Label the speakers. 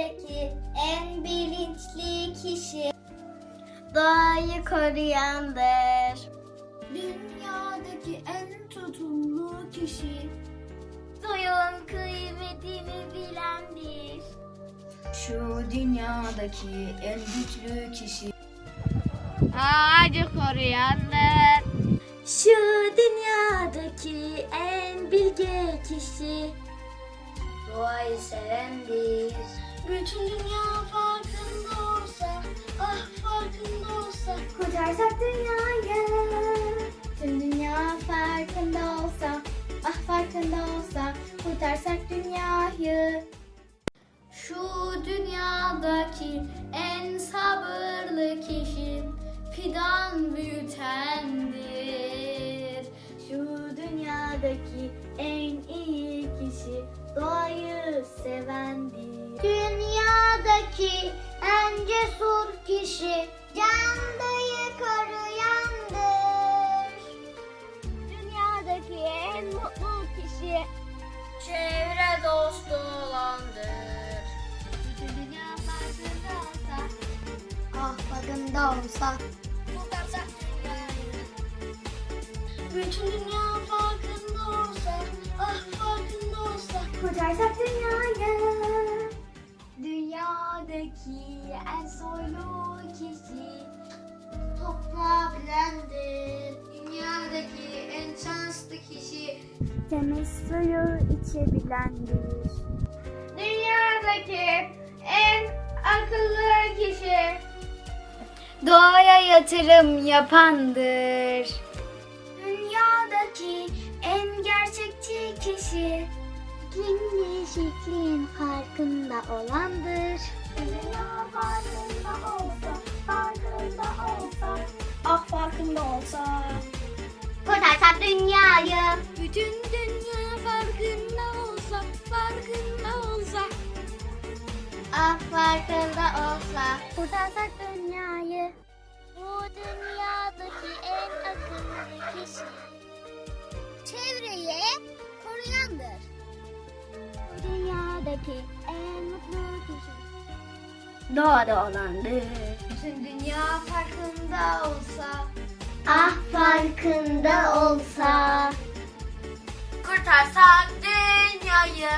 Speaker 1: Dünyadaki en bilinçli kişi.
Speaker 2: Doğayı koruyandır.
Speaker 1: Dünyadaki en tutumlu kişi.
Speaker 2: Suyun kıymetini bilendir.
Speaker 1: Şu dünyadaki en güçlü kişi.
Speaker 2: Ağacı koruyandır. Şu dünyadaki en bilge kişi.
Speaker 1: Doğayı sevendir. Bütün dünya farkında olsa, ah farkında olsa kurtarsak dünyayı. Tüm dünya farkında olsa, ah farkında olsa kurtarsak dünyayı. Şu dünyadaki en sabırlı kişi fidan büyütendir. Şu dünyadaki en iyi kişi doğayı sevendir.
Speaker 2: Dünyadaki en cesur kişi candayı koruyandır. Dünyadaki en mutlu kişi
Speaker 1: Çevre dostu olandır.
Speaker 2: dünya farkında olsa
Speaker 1: Ah
Speaker 2: dünyayı.
Speaker 1: Bütün dünya farkında olsa, ah farkında olsa kurtarsak Dünyadaki en soylu kişi toprağı bilendir. Dünyadaki en şanslı kişi
Speaker 2: Temiz suyu içebilendir.
Speaker 1: Dünyadaki en akıllı kişi
Speaker 2: Doğaya yatırım yapandır.
Speaker 1: Dünyadaki en gerçekçi kişi
Speaker 2: İklim değişikliğin farkında olandır.
Speaker 1: Olsa.
Speaker 2: Kurtarsak dünyayı.
Speaker 1: Bütün dünya farkında olsa, farkında olsa.
Speaker 2: Ah farkında olsa kurtarsak dünyayı. Bu dünyadaki en akıllı kişi. Çevreyi koruyandır. Bu dünyadaki en mutlu kişi. Doğada olandır.
Speaker 1: Bütün dünya farkında olsa,
Speaker 2: Ah farkında olsa.
Speaker 1: kurtarsak dünyayı.